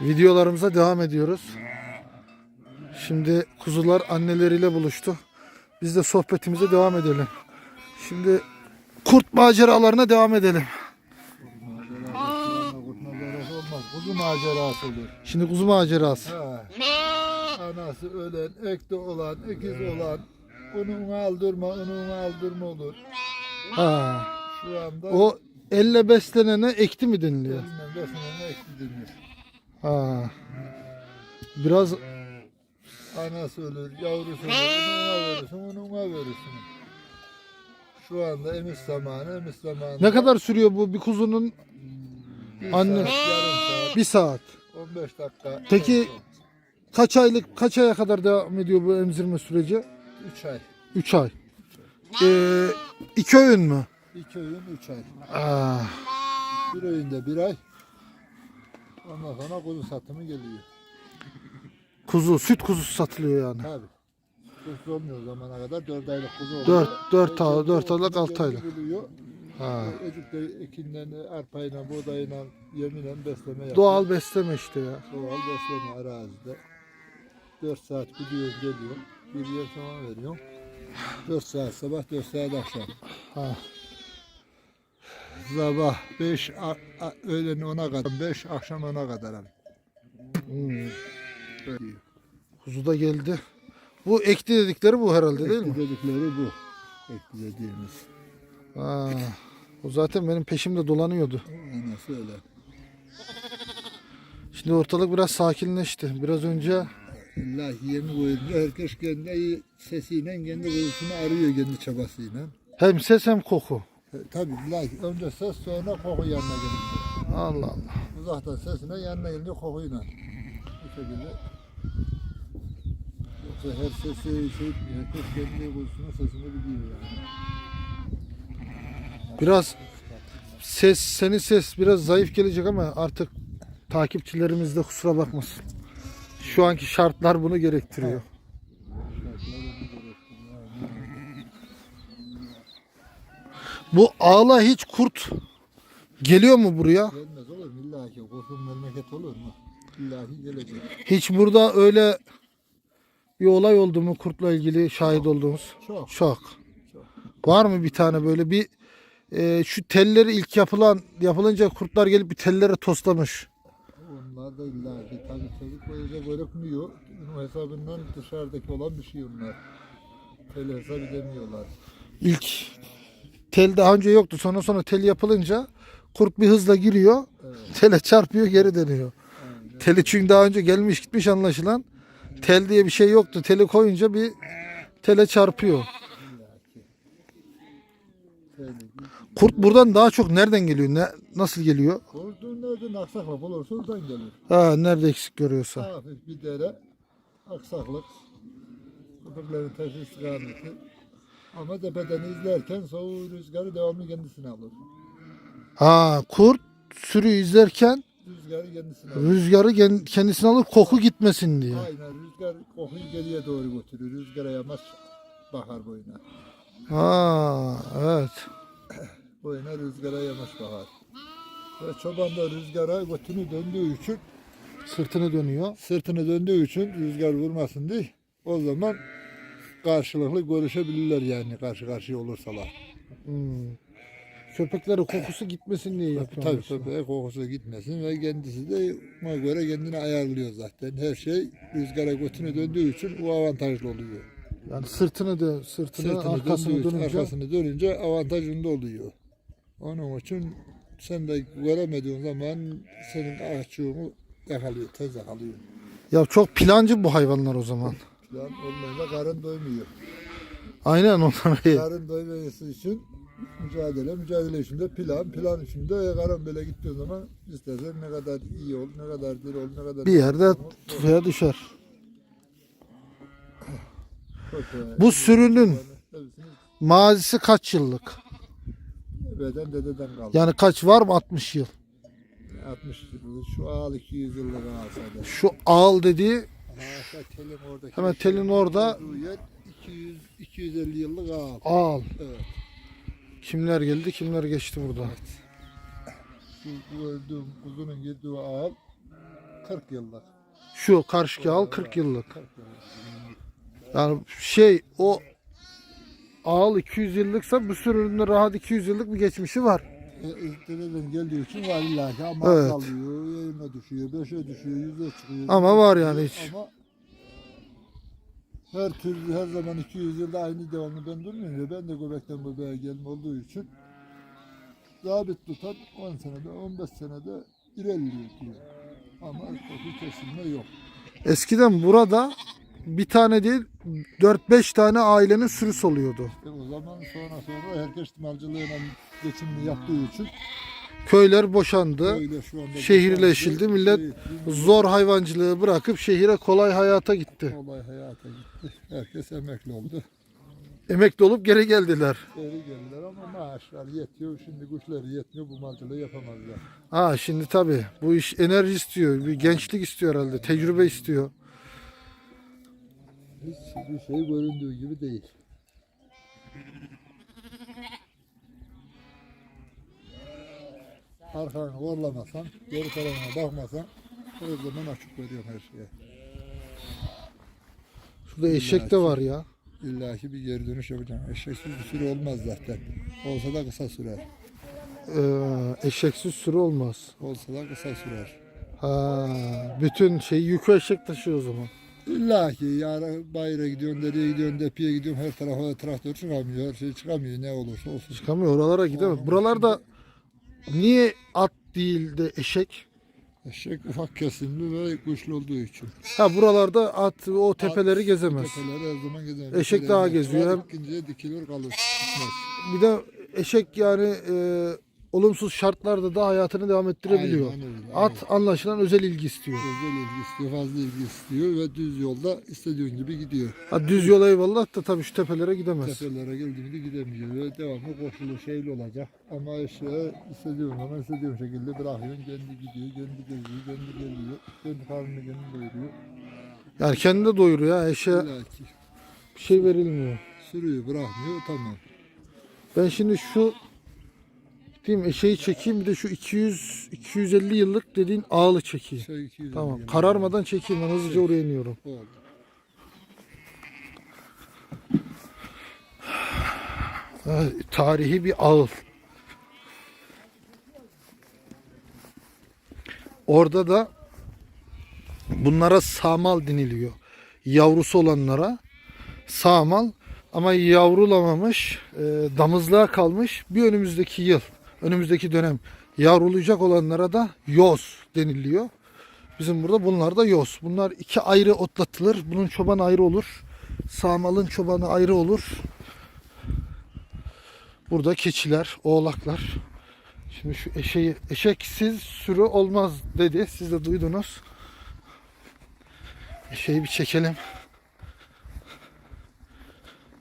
Videolarımıza devam ediyoruz. Şimdi kuzular anneleriyle buluştu. Biz de sohbetimize devam edelim. Şimdi kurt maceralarına devam edelim. Kurt macerası olmaz. Kuzu macerası olur. Şimdi kuzu macerası. Ha. Anası ölen, ekte olan, ekiz olan, onu aldırma, onu aldırma olur. Ha. Şu anda O elle beslenene ekti mi deniliyor? Elinden beslenene ekti denir. Ha. Biraz Anası ölür, yavrusu ölür, ona verirsin, onu ona verirsin. Şu anda emiş zamanı, emiş zamanı. ne kadar sürüyor bu bir kuzunun Bir anne- Saat, yarım saat, bir saat? 15 dakika. Peki kaç aylık kaç aya kadar devam ediyor bu emzirme süreci? 3 ay. 3 ay. Ee, iki öğün mü? 2 öğün 3 ay. Ah. Bir öğünde bir ay. Ondan sonra kuzu satımı geliyor. Kuzu, süt kuzusu satılıyor yani. Tabii. Kuzu olmuyor o zamana kadar 4 aylık kuzu oluyor. Dört- dört Ecik ay- de dört aylık, otunu altı aylık. kendi buluyor. Ha. Ecik de ekinden, arpayla, buğdayla, yemiyle besleme yapıyor. Doğal besleme işte ya. Doğal besleme arazide. 4 saat gidiyor geliyor. Bir yer tamam veriyor. 4 saat sabah 4 saat akşam. Ha. Sabah 5 öğlen 10'a kadar 5 akşam 10'a kadar. Hmm. Böyle. Kuzu da geldi. Bu ekti dedikleri bu herhalde değil mi? Ekli dedikleri bu. Ekli dediğimiz. Ha. O zaten benim peşimde dolanıyordu. Anası öyle. Şimdi ortalık biraz sakinleşti. Biraz önce Allah yemi koyunca herkes kendi sesiyle kendi kuyusunu arıyor kendi çabasıyla. hem ses hem koku. E, tabii la- önce ses sonra koku yanına gelince. Allah Allah. Uzaktan sesine yanına gelince kokuyla. Bu şekilde. Yoksa her sesi şey etmiyor. Herkes kendi kuyusunun sesini biliyor yani. Biraz ses, senin ses biraz zayıf gelecek ama artık takipçilerimiz de kusura bakmasın. Şu anki şartlar bunu gerektiriyor. Bu ağla hiç kurt geliyor mu buraya? Gelmez olur mu? İlla ki kurtun memleket olur mu? İlla ki gelecek. Hiç burada öyle bir olay oldu mu kurtla ilgili şahit olduğumuz? Çok. Çok. Var mı bir tane böyle bir e, şu telleri ilk yapılan yapılınca kurtlar gelip bir tellere toslamış. Onlar da illa ki tabii çocuk boyunca görükmüyor. Onun hesabından dışarıdaki olan bir şey onlar. Tel hesap edemiyorlar. İlk tel daha önce yoktu. Sonra sonra tel yapılınca kurt bir hızla giriyor. Evet. Tele çarpıyor geri dönüyor. Aynen. Teli çünkü daha önce gelmiş gitmiş anlaşılan. Tel diye bir şey yoktu. Teli koyunca bir tele çarpıyor. Kurt buradan daha çok nereden geliyor? Ne, nasıl geliyor? Kurduğun nereden aksaklık olursa oradan gelir. Ha, nerede eksik görüyorsa. Hafif bir dere, aksaklık, köpeklerin taşı istikameti. Ama tepeden izlerken soğuk rüzgarı devamlı kendisine alır. Ha, kurt sürü izlerken Rüzgarı kendisine alır. rüzgarı gen- kendisine alıp koku gitmesin diye. Aynen rüzgar kokuyu geriye doğru götürür. Rüzgara yamaç bakar boyuna. Ha, evet. Boyuna rüzgara yamaç bakar. Ve çoban da rüzgara götünü döndüğü için, Sırtını dönüyor. sırtını döndüğü için rüzgar vurmasın diye o zaman karşılıklı görüşebilirler yani karşı karşıya olursalar. Hmm. Köpekleri kokusu gitmesin diye. Tabii aslında. köpeğe kokusu gitmesin ve kendisi de ona göre kendini ayarlıyor zaten. Her şey rüzgara götünü döndüğü için o avantajlı oluyor. Yani sırtını dön, sırtını, Sırtını arkasını döndüğü için, dönünce arkasını dönünce avantajında oluyor. Onun için sen de göremediğin zaman senin açığını yakalıyor, tez yakalıyor. ya çok plancı bu hayvanlar o zaman. Plan olmayınca karın doymuyor. Aynen onlara. Karın doyması için mücadele, mücadele içinde plan, plan içinde karın böyle gittiği zaman istersen ne kadar iyi ol, ne kadar diri ol, ne kadar Bir yerde ol, tufaya düşer. Bu sürünün mazisi kaç yıllık? Ebeden dededen kaldı. Yani kaç var mı 60 yıl? 60 yıllık, şu ağal 200 yıllık ağal. Şu ağıl dediği telin oradaki. Hemen telin orada. Olduğu yer 200, 250 yıllık ağal. ağıl. Evet. Kimler geldi kimler geçti burada. Şu gördüğüm kuzunun girdiği ağal 40 yıllık. Şu karşıki al 40 yıllık. 40 yıllık. Yani şey o ağıl 200 yıllıksa bu sürünün rahat 200 yıllık bir geçmişi var. E, Dededen geldiği için var illa ki ama Evet. kalıyor, yayına düşüyor, beşe düşüyor, yüze çıkıyor. Ama var yani hiç. Ama her türlü her zaman 200 yılda aynı devamlı ben durmuyorum. Ben de göbekten bebeğe gelme olduğu için zabit tutan 10 senede 15 senede ilerliyor diyor. Ama koku kesilme yok. Eskiden burada bir tane değil 4-5 tane ailenin sürüsü oluyordu. İşte o zaman sonra sonra herkes malcılığıyla geçimini yaptığı için Köyler boşandı. öyle şu anda şehirleşildi. Millet Şey, Zor hayvancılığı bırakıp şehire kolay hayata gitti. olay hayata gitti. Herkes emekli oldu. Emekli olup geri geldiler. Geri geldiler ama maaşlar yetiyor. Şimdi güçleri yetmiyor. Bu malcılığı yapamazlar. Ha şimdi tabii bu iş enerji istiyor, bir gençlik istiyor herhalde, tecrübe istiyor. Hiç bir şey göründüğü gibi değil. Arkanı korlamasan, geri tarafına bakmasan her zaman açık veriyorum her şeye. Şurada eşek de var ya. İlla ki bir geri dönüş yapacağım. Eşeksiz bir süre olmaz zaten. Olsa da kısa sürer. Ee, eşeksiz sürü olmaz. Olsa da kısa sürer. Ha, bütün şey yükü eşek taşıyor o zaman. İlla ki yarın bayıra gidiyorsun, dereye gidiyorsun, depiye gidiyorsun, her tarafa traktör çıkamıyor, her şey çıkamıyor ne olursa olsun. Çıkamıyor oralara gidemez. Buralarda niye at değil de eşek? Eşek ufak kesimli ve güçlü olduğu için. Ha buralarda at o tepeleri gezemez. Tepeleri her zaman gezemez. Eşek daha geziyor. Hem- ikinciye dikilir kalır. Gitmez. Bir de eşek yani e, olumsuz şartlarda da hayatını devam ettirebiliyor. Aynen öyle, At anlaşılan özel ilgi istiyor. Özel ilgi istiyor, fazla ilgi istiyor ve düz yolda istediğin gibi gidiyor. Ha, düz yola eyvallah da tabii şu tepelere gidemez. Tepelere geldiğinde gidemiyor ve devamlı koşulu şeyli olacak. Ama eşeğe istediğin zaman istediğin şekilde bırakıyorsun. Kendi gidiyor, kendi geziyor, kendi geliyor. Kendi karnını kendi doyuruyor. Yani kendi de doyuruyor ya ki bir şey verilmiyor. sürüyor, bırakmıyor, tamam. Ben şimdi şu diyeyim eşeği çekeyim bir de şu 200 250 yıllık dediğin ağlı çekeyim. Şey 200 Tamam yani. kararmadan çekeyim ben hızlıca oraya iniyorum. Oldu. Tarihi bir ağıl. Orada da bunlara samal deniliyor. Yavrusu olanlara samal ama yavrulamamış, e, damızlığa kalmış bir önümüzdeki yıl, önümüzdeki dönem yavrulayacak olanlara da yoz deniliyor. Bizim burada bunlar da yoz. Bunlar iki ayrı otlatılır. Bunun çobanı ayrı olur. Samalın çobanı ayrı olur. Burada keçiler, oğlaklar. Şimdi şu eşeği, eşeksiz sürü olmaz dedi. Siz de duydunuz. Eşeği bir çekelim.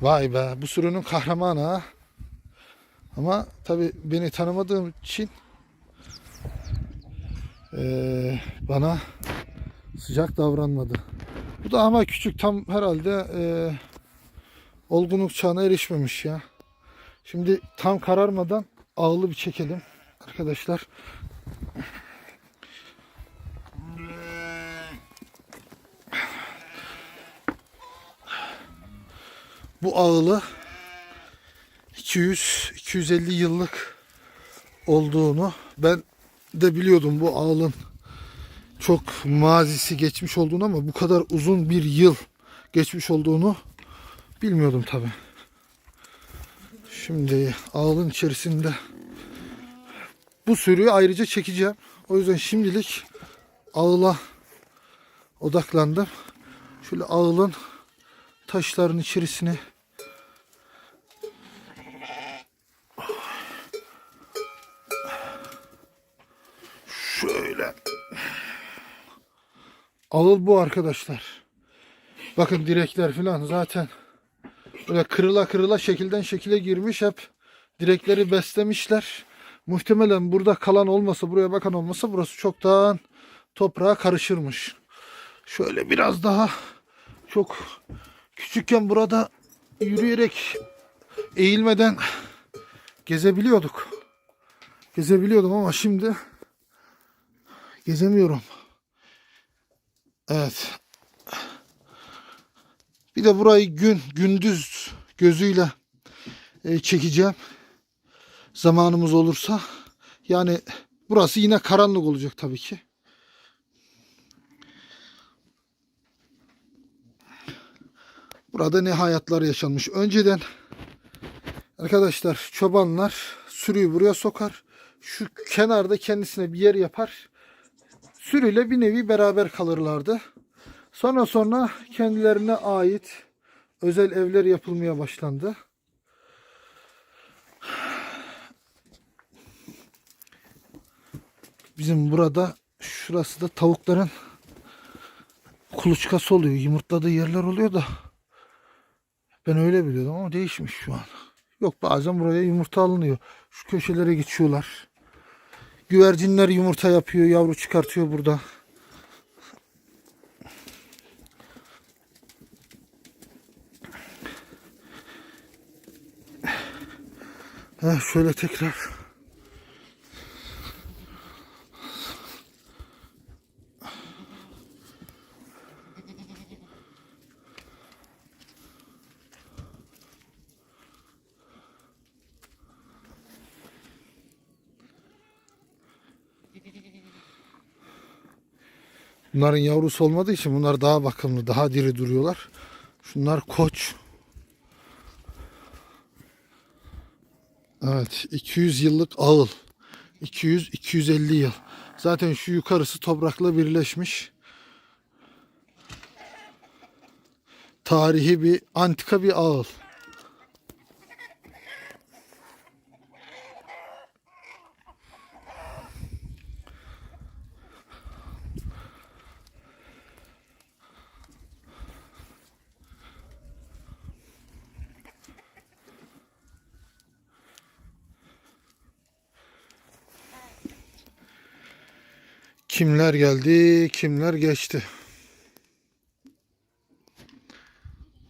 Vay be bu sürünün kahramanı ha. Ama tabi beni tanımadığım için e, bana sıcak davranmadı. Bu da ama küçük tam herhalde e, olgunluk çağına erişmemiş ya. Şimdi tam kararmadan ağlı bir çekelim arkadaşlar. Bu ağlı 200 250 yıllık olduğunu ben de biliyordum bu ağılın çok mazisi geçmiş olduğunu ama bu kadar uzun bir yıl geçmiş olduğunu bilmiyordum tabi. Şimdi ağılın içerisinde bu sürüyü ayrıca çekeceğim. O yüzden şimdilik ağıla odaklandım. Şöyle ağılın taşların içerisine şöyle ağıl bu arkadaşlar. Bakın direkler falan zaten Böyle kırıla kırıla şekilden şekile girmiş hep direkleri beslemişler. Muhtemelen burada kalan olmasa buraya bakan olmasa burası çoktan toprağa karışırmış. Şöyle biraz daha çok küçükken burada yürüyerek eğilmeden gezebiliyorduk. Gezebiliyordum ama şimdi gezemiyorum. Evet. Bir de burayı gün gündüz gözüyle e, çekeceğim. Zamanımız olursa. Yani burası yine karanlık olacak tabii ki. Burada ne hayatlar yaşanmış. Önceden arkadaşlar çobanlar sürüyü buraya sokar. Şu kenarda kendisine bir yer yapar. Sürüyle bir nevi beraber kalırlardı. Sonra sonra kendilerine ait özel evler yapılmaya başlandı. Bizim burada şurası da tavukların kuluçkası oluyor. Yumurtladığı yerler oluyor da ben öyle biliyordum ama değişmiş şu an. Yok bazen buraya yumurta alınıyor. Şu köşelere geçiyorlar. Güvercinler yumurta yapıyor, yavru çıkartıyor burada. Heh, şöyle tekrar. Bunların yavrusu olmadığı için bunlar daha bakımlı, daha diri duruyorlar. Şunlar koç. Evet, 200 yıllık ağıl. 200-250 yıl. Zaten şu yukarısı toprakla birleşmiş. Tarihi bir, antika bir ağıl. Kimler geldi, kimler geçti.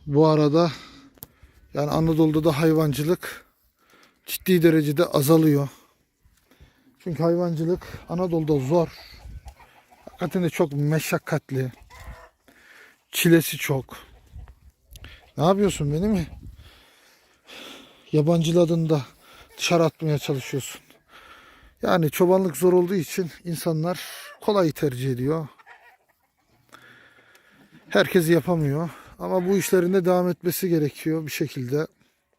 Bu arada yani Anadolu'da da hayvancılık ciddi derecede azalıyor. Çünkü hayvancılık Anadolu'da zor. Hakikaten de çok meşakkatli. Çilesi çok. Ne yapıyorsun beni mi? Yabancıladın da dışarı atmaya çalışıyorsun. Yani çobanlık zor olduğu için insanlar kolay tercih ediyor. Herkes yapamıyor. Ama bu işlerin de devam etmesi gerekiyor bir şekilde.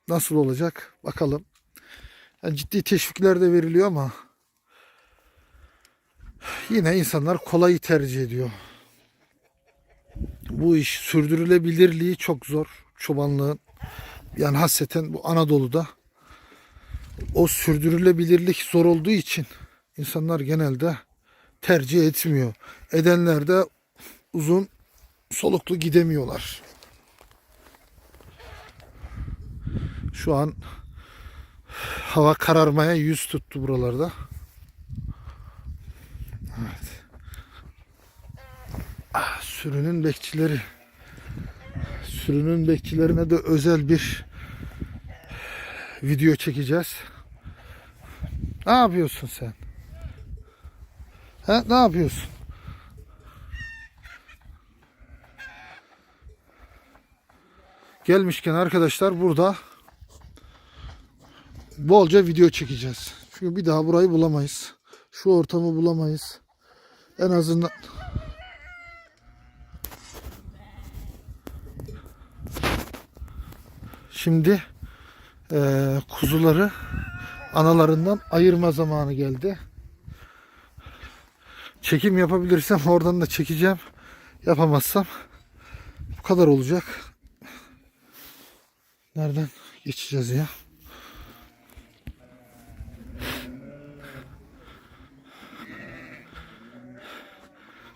Nasıl olacak bakalım. Yani ciddi teşvikler de veriliyor ama yine insanlar kolayı tercih ediyor. Bu iş sürdürülebilirliği çok zor çobanlığın. Yani hasreten bu Anadolu'da o sürdürülebilirlik zor olduğu için insanlar genelde tercih etmiyor. Edenler de uzun soluklu gidemiyorlar. Şu an hava kararmaya yüz tuttu buralarda. Evet. Ah, sürünün bekçileri. Sürünün bekçilerine de özel bir video çekeceğiz. Ne yapıyorsun sen? He, ne yapıyorsun? Gelmişken arkadaşlar burada bolca video çekeceğiz. Çünkü bir daha burayı bulamayız. Şu ortamı bulamayız. En azından Şimdi eee, kuzuları analarından ayırma zamanı geldi. Çekim yapabilirsem oradan da çekeceğim. Yapamazsam bu kadar olacak. Nereden geçeceğiz ya?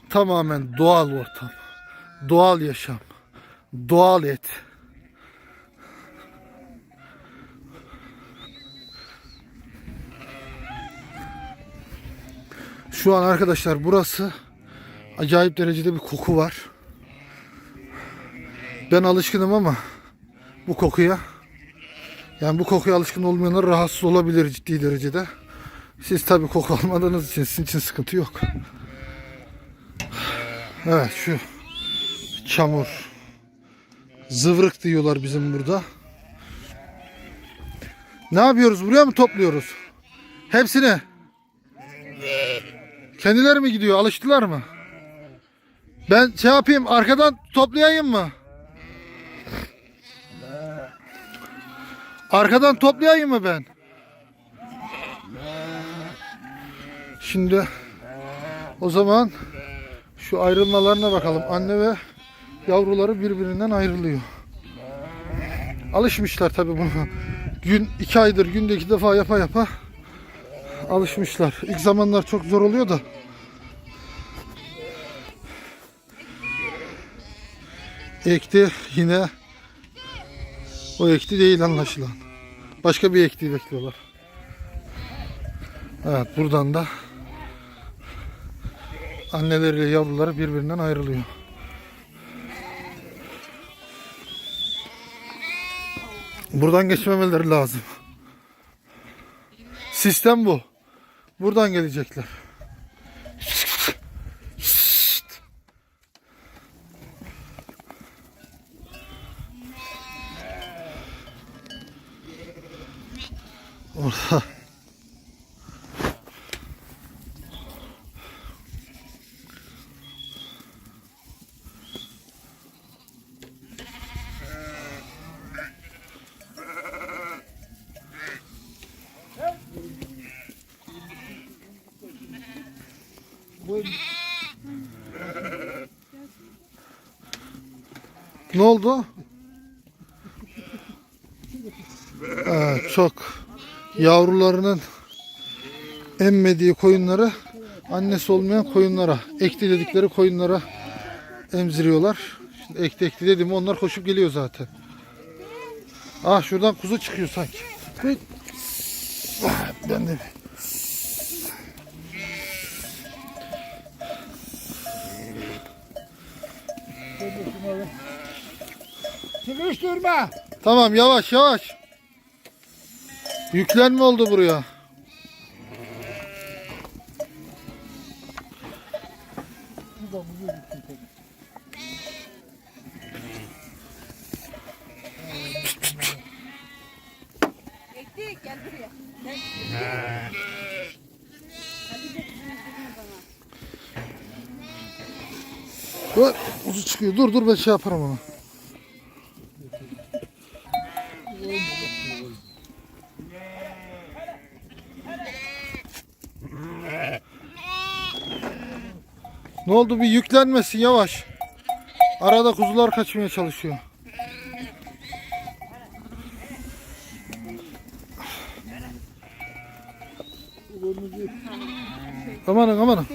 Tamamen doğal ortam. Doğal yaşam. Doğal et. Şu an arkadaşlar burası acayip derecede bir koku var. Ben alışkınım ama bu kokuya yani bu kokuya alışkın olmayanlar rahatsız olabilir ciddi derecede. Siz tabii koku almadığınız için sizin için sıkıntı yok. Evet şu çamur. Zıvrık diyorlar bizim burada. Ne yapıyoruz? Buraya mı topluyoruz? Hepsini. Kendileri mi gidiyor? Alıştılar mı? Ben şey yapayım arkadan toplayayım mı? Arkadan toplayayım mı ben? Şimdi o zaman şu ayrılmalarına bakalım. Anne ve yavruları birbirinden ayrılıyor. Alışmışlar tabii buna. Gün iki aydır günde iki defa yapa yapa alışmışlar. İlk zamanlar çok zor oluyor da. Ekti yine o ekti değil anlaşılan. Başka bir ektiği bekliyorlar. Evet buradan da anneleriyle yavruları birbirinden ayrılıyor. Buradan geçmemeleri lazım. Sistem bu. Buradan gelecekler. Orada Ne oldu? Evet, çok yavrularının emmediği koyunları annesi olmayan koyunlara, ekti dedikleri koyunlara emziriyorlar. Şimdi ekti ekti dedim onlar koşup geliyor zaten. Ah şuradan kuzu çıkıyor sanki. Ben de sıkıştırma. Tamam yavaş yavaş. Yüklenme oldu buraya. Ektik gel buraya. Çıkıyor. Dur dur ben şey yaparım onu. Oldu bir yüklenmesin yavaş. Arada kuzular kaçmaya çalışıyor. Amanın amanın.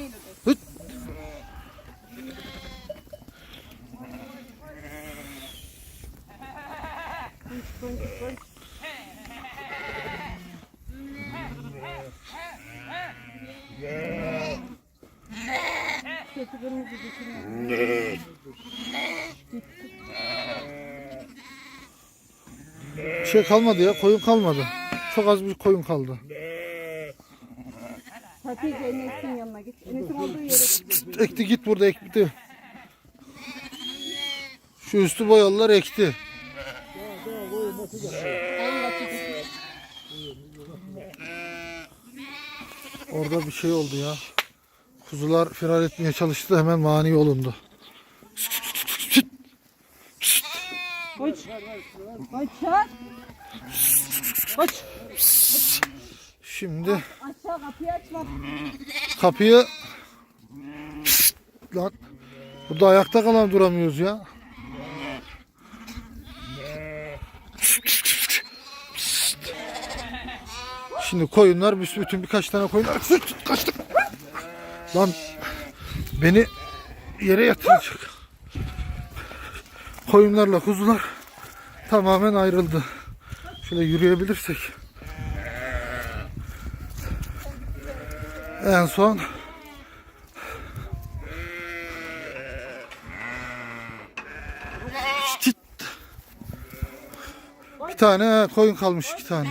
Şey kalmadı ya. Koyun kalmadı. Çok az bir koyun kaldı. Hatice Enes'in yanına git. Enes'in olduğu yere git. Ekti git burada ekti. Şu üstü boyalılar ekti. Orada bir şey oldu ya. Kuzular firar etmeye çalıştı hemen mani olundu. Koç çak. Koç. Şimdi Aşağı kapıyı açma. kapıyı lan burada ayakta kalan duramıyoruz ya. Şimdi koyunlar bütün birkaç tane koyunlar Sırt, kaçtı. Lan beni yere yatıracak. Koyunlarla kuzular tamamen ayrıldı. Şöyle yürüyebilirsek. En son. Bir tane koyun kalmış iki tane.